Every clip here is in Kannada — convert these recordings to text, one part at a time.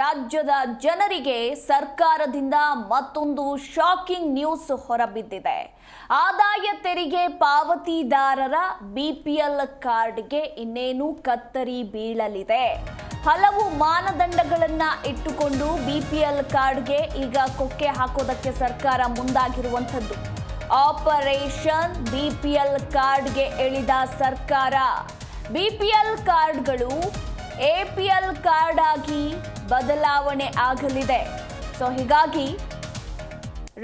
ರಾಜ್ಯದ ಜನರಿಗೆ ಸರ್ಕಾರದಿಂದ ಮತ್ತೊಂದು ಶಾಕಿಂಗ್ ನ್ಯೂಸ್ ಹೊರಬಿದ್ದಿದೆ. ಆದಾಯ ತೆರಿಗೆ ಪಾವತಿದಾರರ ಬಿಪಿಎಲ್ ಕಾರ್ಡ್ಗೆ ಇನ್ನೇನು ಕತ್ತರಿ ಬೀಳಲಿದೆ. ಹಲವು ಮಾನದಂಡಗಳನ್ನ ಇಟ್ಟುಕೊಂಡು ಬಿಪಿಎಲ್ ಕಾರ್ಡ್ಗೆ ಈಗ ಕೊಕ್ಕೆ ಹಾಕೋದಕ್ಕೆ ಸರ್ಕಾರ ಮುಂದಾಗಿರುವಂಥದ್ದು. ಆಪರೇಷನ್ ಬಿಪಿಎಲ್ ಕಾರ್ಡ್ಗೆ ಎಳಿದ ಸರ್ಕಾರ. ಬಿಪಿಎಲ್ ಕಾರ್ಡ್ಗಳು ಎಪಿಎಲ್ ಕಾರ್ಡ್ ಆಗಿ ಬದಲಾವಣೆ ಆಗಲಿದೆ. ಸೊ ಹೀಗಾಗಿ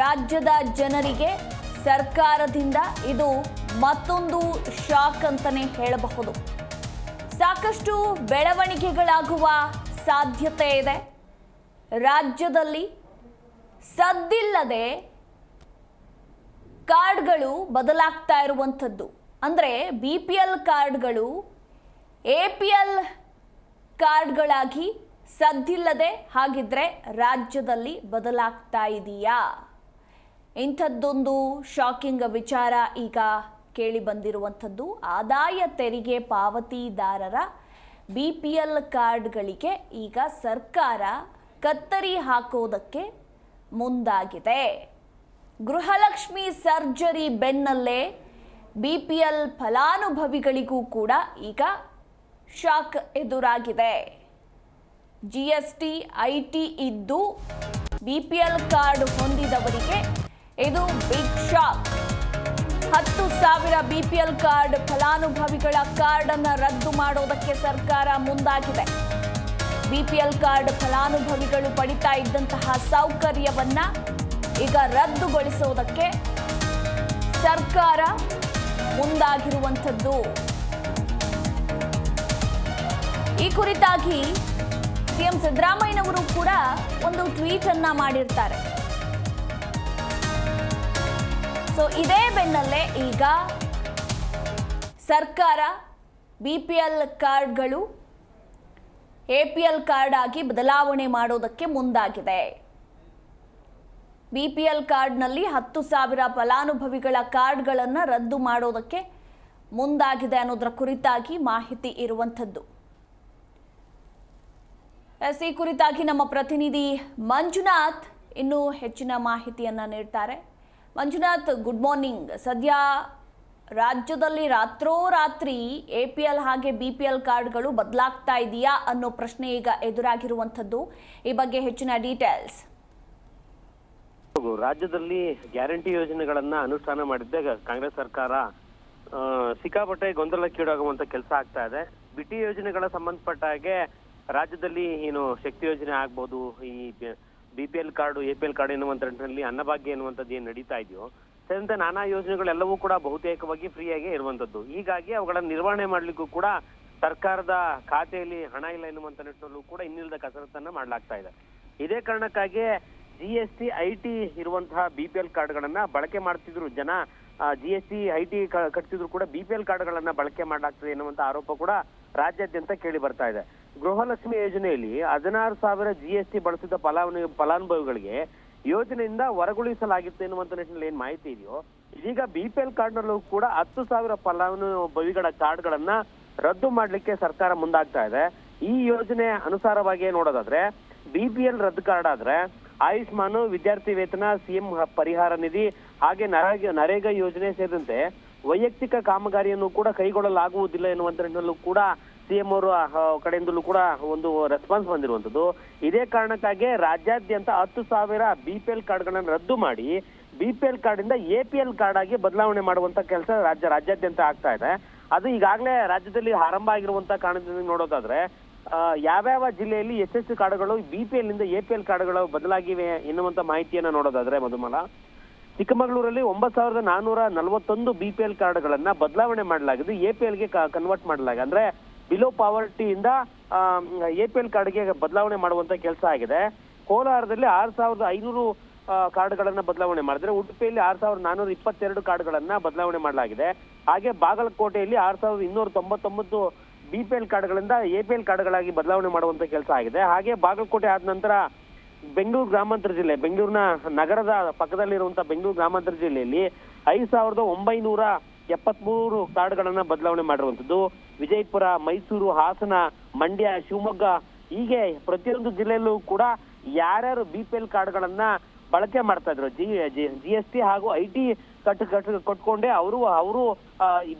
ರಾಜ್ಯದ ಜನರಿಗೆ ಸರ್ಕಾರದಿಂದ ಇದು ಮತ್ತೊಂದು ಶಾಕ್ ಅಂತಲೇ ಹೇಳಬಹುದು. ಸಾಕಷ್ಟು ಬೆಳವಣಿಗೆಗಳಾಗುವ ಸಾಧ್ಯತೆ ಇದೆ. ರಾಜ್ಯದಲ್ಲಿ ಸದ್ದಿಲ್ಲದೆ ಕಾರ್ಡ್ಗಳು ಬದಲಾಗ್ತಾ ಇರುವಂಥದ್ದು. ಅಂದರೆ ಬಿ ಪಿ ಎಲ್ ಕಾರ್ಡ್ಗಳು ಎ ಪಿ ಎಲ್ ಕಾರ್ಡ್ಗಳಾಗಿ ಸದ್ದಿಲ್ಲದೆ ಹಾಗಿದ್ರೆ ರಾಜ್ಯದಲ್ಲಿ ಬದಲಾಗ್ತಾ ಇದೆಯಾ? ಇಂಥದ್ದೊಂದು ಶಾಕಿಂಗ್ ವಿಚಾರ ಈಗ ಕೇಳಿ ಬಂದಿರುವಂಥದ್ದು. ಆದಾಯ ತೆರಿಗೆ ಪಾವತಿದಾರರ ಬಿ ಪಿ ಎಲ್ ಕಾರ್ಡ್ಗಳಿಗೆ ಈಗ ಸರ್ಕಾರ ಕತ್ತರಿ ಹಾಕೋದಕ್ಕೆ ಮುಂದಾಗಿದೆ. ಗೃಹಲಕ್ಷ್ಮಿ ಸರ್ಜರಿ ಬೆನ್ನಲ್ಲೇ ಬಿ ಪಿ ಎಲ್ ಫಲಾನುಭವಿಗಳಿಗೂ ಕೂಡ ಈಗ ಶಾಕ್ ಎದುರಾಗಿದೆ. G S T I T ಇದ್ದು ಬಿ ಪಿ ಎಲ್ ಕಾರ್ಡ್ ಹೊಂದಿದವರಿಗೆ ಇದು ಬಿಗ್ ಶಾಕ್. ಹತ್ತು ಸಾವಿರ ಬಿ ಪಿ ಎಲ್ ಕಾರ್ಡ್ ಫಲಾನುಭವಿಗಳ ಕಾರ್ಡ್ ಅನ್ನು ರದ್ದು ಮಾಡೋದಕ್ಕೆ ಸರ್ಕಾರ ಮುಂದಾಗಿದೆ. ಬಿಪಿಎಲ್ ಕಾರ್ಡ್ ಫಲಾನುಭವಿಗಳು ಪಡಿತಾ ಇದ್ದಂತಹ ಸೌಕರ್ಯವನ್ನ ಈಗ ರದ್ದುಗೊಳಿಸೋದಕ್ಕೆ ಸರ್ಕಾರ ಮುಂದಾಗಿರುವಂಥದ್ದು. ಈ ಕುರಿತಾಗಿ ಸಿಎಂ ಸಿದ್ದರಾಮಯ್ಯನವರು ಕೂಡ ಒಂದು ಟ್ವೀಟ್ ಅನ್ನ ಮಾಡಿರ್ತಾರೆ. ಸೊ ಇದೇ ಬೆನ್ನಲ್ಲೇ ಈಗ ಸರ್ಕಾರ ಬಿ ಪಿ ಎಲ್ ಕಾರ್ಡ್ಗಳು ಎ ಪಿ ಎಲ್ ಕಾರ್ಡ್ ಆಗಿ ಬದಲಾವಣೆ ಮಾಡೋದಕ್ಕೆ ಮುಂದಾಗಿದೆ. ಬಿ ಪಿ ಎಲ್ ಕಾರ್ಡ್ನಲ್ಲಿ ಹತ್ತು ಸಾವಿರ ಫಲಾನುಭವಿಗಳ ಕಾರ್ಡ್ಗಳನ್ನು ರದ್ದು ಮಾಡೋದಕ್ಕೆ ಮುಂದಾಗಿದೆ ಅನ್ನೋದರ ಕುರಿತಾಗಿ ಮಾಹಿತಿ ಇರುವಂಥದ್ದು. ಈ ಕುರಿತಾಗಿ ನಮ್ಮ ಪ್ರತಿನಿಧಿ ಮಂಜುನಾಥ್ ಇನ್ನೂ ಹೆಚ್ಚಿನ ಮಾಹಿತಿಯನ್ನು ನೀಡ್ತಾರೆ. ಮಂಜುನಾಥ್ ಗುಡ್ ಮಾರ್ನಿಂಗ್ ಸದ್ಯ ರಾಜ್ಯದಲ್ಲಿ ರಾತ್ರೋರಾತ್ರಿ ಎ ಪಿ ಎಲ್ ಹಾಗೆ ಬಿ ಪಿ ಎಲ್ ಕಾರ್ಡ್ಗಳು ಬದಲಾಗ್ತಾ ಇದೆಯಾ ಅನ್ನೋ ಪ್ರಶ್ನೆ ಈಗ ಎದುರಾಗಿರುವಂಥದ್ದು. ಈ ಬಗ್ಗೆ ಹೆಚ್ಚಿನ ಡೀಟೇಲ್ಸ್ ರಾಜ್ಯದಲ್ಲಿ ಗ್ಯಾರಂಟಿ ಯೋಜನೆಗಳನ್ನ ಅನುಷ್ಠಾನ ಮಾಡಿದ್ದೆ ಕಾಂಗ್ರೆಸ್ ಸರ್ಕಾರ. ಸಿಕ್ಕಾಪಟ್ಟೆ ಗೊಂದಲಕ್ಕೀಡಾಗುವಂತ ಕೆಲಸ ಆಗ್ತಾ ಇದೆ. ಬಿಟಿ ಯೋಜನೆಗಳ ಸಂಬಂಧಪಟ್ಟ ಹಾಗೆ ರಾಜ್ಯದಲ್ಲಿ ಏನು ಶಕ್ತಿ ಯೋಜನೆ ಆಗ್ಬೋದು, ಈ B P L card A P L card ಎನ್ನುವಂತ ನಿಟ್ಟಿನಲ್ಲಿ ಅನ್ನಭಾಗ್ಯ ಎನ್ನುವಂಥದ್ದು ಏನು ನಡೀತಾ ಇದೆಯೋ, ಸೇರಿದಂತೆ ನಾನಾ ಯೋಜನೆಗಳೆಲ್ಲವೂ ಕೂಡ ಬಹುತೇಕವಾಗಿ ಫ್ರೀಯಾಗಿ ಇರುವಂಥದ್ದು. ಹೀಗಾಗಿ ಅವುಗಳನ್ನು ನಿರ್ವಹಣೆ ಮಾಡಲಿಕ್ಕೂ ಕೂಡ ಸರ್ಕಾರದ ಖಾತೆಯಲ್ಲಿ ಹಣ ಇಲ್ಲ ಎನ್ನುವಂಥ ನಿಟ್ಟಿನಲ್ಲೂ ಕೂಡ ಇನ್ನಿಲ್ಲದ ಕಸರತ್ತನ್ನ ಮಾಡಲಾಗ್ತಾ ಇದೆ. ಇದೇ ಕಾರಣಕ್ಕಾಗಿ G S T I T ಇರುವಂತಹ ಬಿ ಪಿ ಎಲ್ ಕಾರ್ಡ್ಗಳನ್ನ ಬಳಕೆ ಮಾಡ್ತಿದ್ರು ಜನ G S T I T ಕಟ್ತಿದ್ರು ಕೂಡ ಬಿ ಪಿ ಎಲ್ ಕಾರ್ಡ್ಗಳನ್ನ ಬಳಕೆ ಮಾಡಲಾಗ್ತದೆ ಎನ್ನುವಂತ ಆರೋಪ ಕೂಡ ರಾಜ್ಯಾದ್ಯಂತ ಕೇಳಿ ಬರ್ತಾ ಇದೆ. ಗೃಹಲಕ್ಷ್ಮಿ ಯೋಜನೆಯಲ್ಲಿ ಹದಿನಾರು ಸಾವಿರ ಜಿ ಎಸ್ ಟಿ ಬಳಸಿದ ಫಲಾನು ಫಲಾನುಭವಿಗಳಿಗೆ ಯೋಜನೆಯಿಂದ ಹೊರಗುಳಿಸಲಾಗಿತ್ತು ಎನ್ನುವಂತ ನಿಟ್ಟಿನಲ್ಲಿ ಏನ್ ಮಾಹಿತಿ ಇದೆಯೋ, ಇದೀಗ ಬಿ ಪಿ ಎಲ್ ಕಾರ್ಡ್ನಲ್ಲೂ ಕೂಡ ಹತ್ತು ಸಾವಿರ ಫಲಾನುಭವಿಗಳ ಕಾರ್ಡ್ಗಳನ್ನ ರದ್ದು ಮಾಡಲಿಕ್ಕೆ ಸರ್ಕಾರ ಮುಂದಾಗ್ತಾ ಇದೆ. ಈ ಯೋಜನೆ ಅನುಸಾರವಾಗಿ ನೋಡೋದಾದ್ರೆ ಬಿ ಪಿ ಎಲ್ ರದ್ದು ಕಾರ್ಡ್ ಆದ್ರೆ ಆಯುಷ್ಮಾನ್ ವಿದ್ಯಾರ್ಥಿ ವೇತನ ಸಿಎಂ ಪರಿಹಾರ ನಿಧಿ ಹಾಗೆ ನರೇಗಾ ನರೇಗಾ ಯೋಜನೆ ಸೇರಿದಂತೆ ವೈಯಕ್ತಿಕ ಕಾಮಗಾರಿಯನ್ನು ಕೂಡ ಕೈಗೊಳ್ಳಲಾಗುವುದಿಲ್ಲ ಎನ್ನುವಂತ ನಿಟ್ಟಿನಲ್ಲೂ ಕೂಡ ಸಿಎಂ ಅವರು ಕಡೆಯಿಂದಲೂ ಕೂಡ ಒಂದು ರೆಸ್ಪಾನ್ಸ್ ಬಂದಿರುವಂತದ್ದು ಇದೇ ಕಾರಣಕ್ಕಾಗಿ ರಾಜ್ಯಾದ್ಯಂತ ಹತ್ತು ಸಾವಿರ ಬಿ ಪಿ ಎಲ್ ಕಾರ್ಡ್ಗಳನ್ನು ರದ್ದು ಮಾಡಿ ಬಿ ಪಿ ಎಲ್ ಕಾರ್ಡ್ ಇಂದ ಎ ಪಿ ಎಲ್ ಕಾರ್ಡ್ ಆಗಿ ಬದಲಾವಣೆ ಮಾಡುವಂತ ಕೆಲಸ ರಾಜ್ಯ, ರಾಜ್ಯಾದ್ಯಂತ ಆಗ್ತಾ ಇದೆ. ಅದು ಈಗಾಗಲೇ ರಾಜ್ಯದಲ್ಲಿ ಆರಂಭ ಆಗಿರುವಂತ ಕಾರಣದಿಂದ ನೋಡೋದಾದ್ರೆ ಯಾವ್ಯಾವ ಜಿಲ್ಲೆಯಲ್ಲಿ ಎಷ್ಟೆಷ್ಟು ಕಾರ್ಡ್ಗಳು ಬಿ ಪಿ ಎಲ್ ಇಂದ ಎ ಪಿ ಎಲ್ ಕಾರ್ಡ್ಗಳು ಬದಲಾಗಿವೆ ಎನ್ನುವಂತ ಮಾಹಿತಿಯನ್ನ ನೋಡೋದಾದ್ರೆ, ಮಧುಮಲ, ಚಿಕ್ಕಮಗಳೂರಲ್ಲಿ ಒಂಬತ್ ಸಾವಿರದ ನಾನೂರ ನಲವತ್ತೊಂದು ಬಿ ಪಿ ಎಲ್ ಕಾರ್ಡ್ಗಳನ್ನ ಬದಲಾವಣೆ ಮಾಡಲಾಗಿದೆ ಎ ಪಿ ಎಲ್ಗೆ ಕನ್ವರ್ಟ್ ಮಾಡಲಾಗಿದೆ. ಅಂದ್ರೆ ಬಿಲೋ ಪಾವರ್ಟಿಯಿಂದ ಎ ಪಿ ಎಲ್ ಕಾರ್ಡ್ಗೆ ಬದಲಾವಣೆ ಮಾಡುವಂತ ಕೆಲಸ ಆಗಿದೆ. ಕೋಲಾರದಲ್ಲಿ ಆರ್ ಸಾವಿರದ ಐನೂರು ಕಾರ್ಡ್ಗಳನ್ನ ಬದಲಾವಣೆ ಮಾಡಿದ್ರೆ ಉಡುಪಿಯಲ್ಲಿ ಆರ್ ಸಾವಿರದ ನಾನೂರ ಇಪ್ಪತ್ತೆರಡು ಕಾರ್ಡ್ಗಳನ್ನ ಬದಲಾವಣೆ ಮಾಡಲಾಗಿದೆ. ಹಾಗೆ ಬಾಗಲಕೋಟೆಯಲ್ಲಿ ಆರ್ ಸಾವಿರದ ಇನ್ನೂರ ತೊಂಬತ್ತೊಂಬತ್ತು ಬಿ ಪಿ ಎಲ್ ಕಾರ್ಡ್ಗಳಿಂದ ಎ ಪಿ ಎಲ್ ಕಾರ್ಡ್ಗಳಾಗಿ ಬದಲಾವಣೆ ಮಾಡುವಂತ ಕೆಲಸ ಆಗಿದೆ. ಹಾಗೆ ಬಾಗಲಕೋಟೆ ಆದ ನಂತರ ಬೆಂಗಳೂರು ಗ್ರಾಮಾಂತರ ಜಿಲ್ಲೆ, ಬೆಂಗಳೂರಿನ ನಗರದ ಪಕ್ಕದಲ್ಲಿರುವಂತಹ ಬೆಂಗಳೂರು ಗ್ರಾಮಾಂತರ ಜಿಲ್ಲೆಯಲ್ಲಿ ಐದು ಸಾವಿರದ ಒಂಬೈನೂರ ಎಪ್ಪತ್ಮೂರು ಕಾರ್ಡ್ಗಳನ್ನ ಬದಲಾವಣೆ ಮಾಡಿರುವಂತದ್ದು ವಿಜಯಪುರ, ಮೈಸೂರು, ಹಾಸನ, ಮಂಡ್ಯ, ಶಿವಮೊಗ್ಗ, ಹೀಗೆ ಪ್ರತಿಯೊಂದು ಜಿಲ್ಲೆಯಲ್ಲೂ ಕೂಡ ಯಾರ್ಯಾರು ಬಿ ಪಿ ಎಲ್ ಕಾರ್ಡ್ಗಳನ್ನ ಬಳಕೆ ಮಾಡ್ತಾ ಇದ್ರು. ಜಿ ಜಿ ಎಸ್ ಟಿ ಹಾಗೂ ಐ ಟಿ ಕಟ್ ಕಟ್ ಕೊಟ್ಕೊಂಡೆ ಅವರು ಅವರು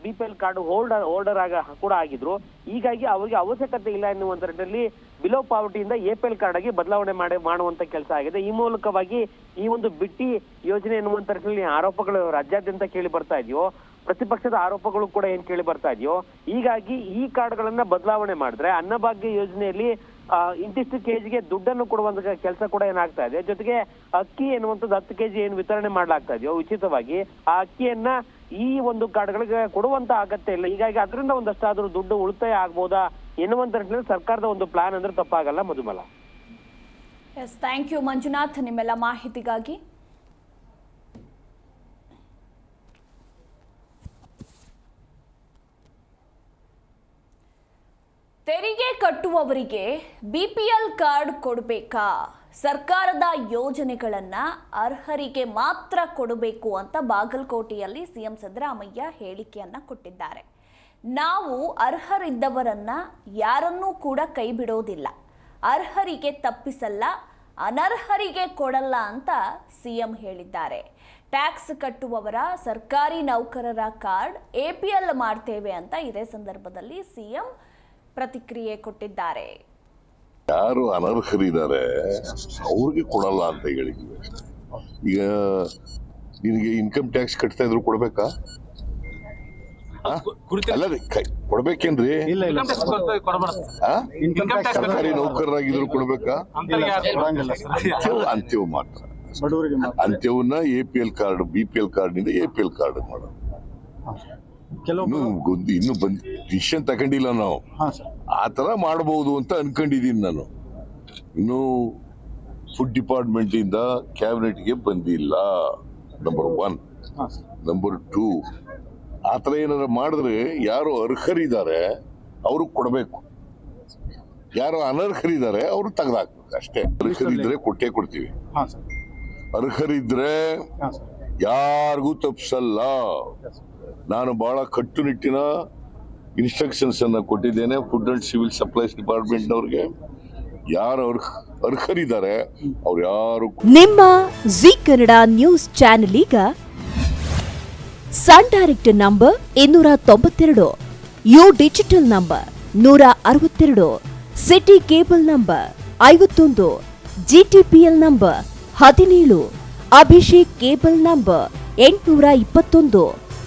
B P L card holder holder ಆಗ, ಕೂಡ ಆಗಿದ್ರು. ಹೀಗಾಗಿ ಅವರಿಗೆ ಅವಶ್ಯಕತೆ ಇಲ್ಲ ಎನ್ನುವಂತ ನಿಟ್ಟಿನಲ್ಲಿ ಬಿಲೋ ಪಾವರ್ಟಿಯಿಂದ ಎ ಪಿ ಎಲ್ ಕಾರ್ಡ್ ಆಗಿ ಬದಲಾವಣೆ ಮಾಡಿ ಮಾಡುವಂತ ಕೆಲಸ ಆಗಿದೆ. ಈ ಮೂಲಕವಾಗಿ ಈ ಒಂದು ಬಿಟ್ಟಿ ಯೋಜನೆ ಎನ್ನುವಂತ ಆರೋಪಗಳು ರಾಜ್ಯಾದ್ಯಂತ ಕೇಳಿ ಬರ್ತಾ ಇದೆಯೋ ಪ್ರತಿಪಕ್ಷದ ಆರೋಪಗಳು ಕೂಡ ಏನ್ ಕೇಳಿ ಬರ್ತಾ ಇದೆಯೋ, ಹೀಗಾಗಿ ಈ ಕಾರ್ಡ್ಗಳನ್ನ ಬದಲಾವಣೆ ಮಾಡಿದ್ರೆ ಅನ್ನಭಾಗ್ಯ ಯೋಜನೆಯಲ್ಲಿ ಇಂತಿಷ್ಟು ಕೆಜಿಗೆ ದುಡ್ಡನ್ನು ಕೊಡುವಂತ ಕೆಲಸ ಕೂಡ ಏನಾಗ್ತಾ ಇದೆ. ಜೊತೆಗೆ ಅಕ್ಕಿ ಎನ್ನುವಂಥದ್ದು ಹತ್ತು ಕೆಜಿ ಏನು ವಿತರಣೆ ಮಾಡ್ಲಾಗ್ತಾ ಇದೆಯೋ, ಉಚಿತವಾಗಿ ಆ ಅಕ್ಕಿಯನ್ನ ಈ ಒಂದು ಕಾರ್ಡ್ಗಳಿಗೆ ಕೊಡುವಂತ ಅಗತ್ಯ ಇಲ್ಲ. ಹೀಗಾಗಿ ಅದರಿಂದ ಒಂದಷ್ಟಾದ್ರೂ ದುಡ್ಡು ಉಳಿತಾಯ ಆಗ್ಬೋದಾ ಎನ್ನುವಂತ ನಿಟ್ಟಿನಲ್ಲಿ ಸರ್ಕಾರದ ಒಂದು ಪ್ಲಾನ್ ಅಂದ್ರೆ ತಪ್ಪಾಗಲ್ಲ Madhumala. Yes thank you Manjunath, ನಿಮ್ಮೆಲ್ಲ ಮಾಹಿತಿಗಾಗಿ. ತೆರಿಗೆ ಪಿ ಎಲ್ ಕಾರ್ಡ್ ಕೊಡಬೇಕಾ? ಸರ್ಕಾರದ ಯೋಜನೆಗಳನ್ನು ಅರ್ಹರಿಗೆ ಮಾತ್ರ ಕೊಡಬೇಕು ಅಂತ ಬಾಗಲಕೋಟೆಯಲ್ಲಿ ಸಿಎಂ ಸಿದ್ದರಾಮಯ್ಯ ಹೇಳಿಕೆಯನ್ನು ಕೊಟ್ಟಿದ್ದಾರೆ. ನಾವು ಅರ್ಹರಿದ್ದವರನ್ನ ಯಾರನ್ನೂ ಕೂಡ ಕೈ ಬಿಡೋದಿಲ್ಲ. ಅರ್ಹರಿಗೆ ತಪ್ಪಿಸಲ್ಲ, ಅನರ್ಹರಿಗೆ ಕೊಡಲ್ಲ ಅಂತ ಸಿಎಂ ಹೇಳಿದ್ದಾರೆ. ಟ್ಯಾಕ್ಸ್ ಕಟ್ಟುವವರ ಸರ್ಕಾರಿ ನೌಕರರ ಕಾರ್ಡ್ ಎಪಿಎಲ್ ಮಾಡ್ತೇವೆ ಅಂತ ಇದೇ ಸಂದರ್ಭದಲ್ಲಿ ಸಿಎಂ ಪ್ರತಿಕ್ರಿಯೆ ಕೊಟ್ಟಿದ್ದಾರೆ. ಯಾರು ಅನರ್ಹರಿದ್ದಾರೆ ಅವ್ರಿಗೆ ಕೊಡಲ್ಲ ಅಂತ ಹೇಳಿದ್ವಿ ಈಗ ನಿನಗೆ ಇನ್ಕಮ್ ಟ್ಯಾಕ್ಸ್ ಕಟ್ತಾ ಇದ್ರು ಕೊಡ್ಬೇಕಾ? ಅಲ್ಲ ರೀ ಕೈ- ಕೊಡ್ಬೇಕೇನ್ರಿ? ಇಲ್ಲ ಇಲ್ಲ. ಆ? ಇನ್ಕಮ್ ಟ್ಯಾಕ್ಸ್ ಸರ್ಕಾರಿ ನೌಕರರಾಗಿದ್ರು ಕೊಡ್ಬೇಕಾ? ಅಂತ್ಯವು ಮಾತ್ರ. ಅಂತ್ಯವನ್ನ A P L card B P L ಕಾರ್ಡ್ನಿಂದ ಎ ಪಿ ಎಲ್ ಕಾರ್ಡ್ ಮಾಡೋದು. ಕೆಲವು ಇನ್ನು ಬಂದ್ ಡಿಸಿಷನ್ ತಗೊಂಡಿಲ್ಲ ನಾವು. ಹಾ ಸರ್ ಆ ತರ ಮಾಡಬಹುದು ಅಂತ ಅನ್ಕೊಂಡಿದ್ದೀನಿ ನಾನು. ಇನ್ನು ಫುಡ್ ಡಿಪಾರ್ಟ್ಮೆಂಟ್ ಇಂದ ಕ್ಯಾಬಿನೆಟ್ಗೆ ಬಂದಿಲ್ಲ. ನಂಬರ್ ಒನ್ ಹಾ ಸರ್ ನಂಬರ್ ಟೂ ಆ ಥರ ಏನಾದ್ರು ಮಾಡಿದ್ರೆ ಯಾರು ಅರ್ಹರಿದ್ದಾರೆ ಅವ್ರಿಗೆ ಕೊಡಬೇಕು. ಯಾರು ಅನರ್ಹರಿದ್ದಾರೆ ಅವ್ರು ತೆಗೆದಾಕ್ಬೇಕು ಅಷ್ಟೇ. ಅರ್ಹರಿದ್ರೆ ಕೊಟ್ಟೇ ಕೊಡ್ತೀವಿ. ಹಾ ಸರ್ ಅರ್ಹರಿದ್ರೆ ಹಾ ಸರ್ ಯಾರಿಗೂ ತಪ್ಪಿಸಲ್ಲ ನಾನು ಬಹಳ ಕಟ್ಟುನಿಟ್ಟಿನ ಇನ್ಸ್ಟ್ರಕ್ಷನ್ಸ್ ಅನ್ನ ಕೊಟ್ಟಿದ್ದೇನೆ ಫುಡ್ ಅಂಡ್ ಸಿವಿಲ್ ಸಪ್ಲೈಸ್ ಡಿಪಾರ್ಟ್ಮೆಂಟ್ನವ್ರಿಗೆ ಯಾರು ಅವ್ರ ಅರ್ಹರಿದ್ದಾರೆ, ಅವ್ರು ಯಾರು ನಿಮ್ಮ ಜಿ ಕನ್ನಡ ನ್ಯೂಸ್ ಚಾನೆಲ್ ಈಗ ಸನ್ ಡೈರೆಕ್ಟ್ ನಂಬರ್ ಇನ್ನೂರ ತೊಂಬತ್ತೆರಡು, ಯು ಡಿಜಿಟಲ್ ನಂಬರ್ ನೂರ ಅರವತ್ತೆರಡು, ಸಿಟಿ ಕೇಬಲ್ ನಂಬರ್ ಐವತ್ತೊಂದು, ಜಿಟಿಪಿಎಲ್ ನಂಬರ್ ಹದಿನೇಳು, ಅಭಿಷೇಕ್ ಕೇಬಲ್ ನಂಬರ್ ಎಂಟುನೂರ ಇಪ್ಪತ್ತೊಂದು.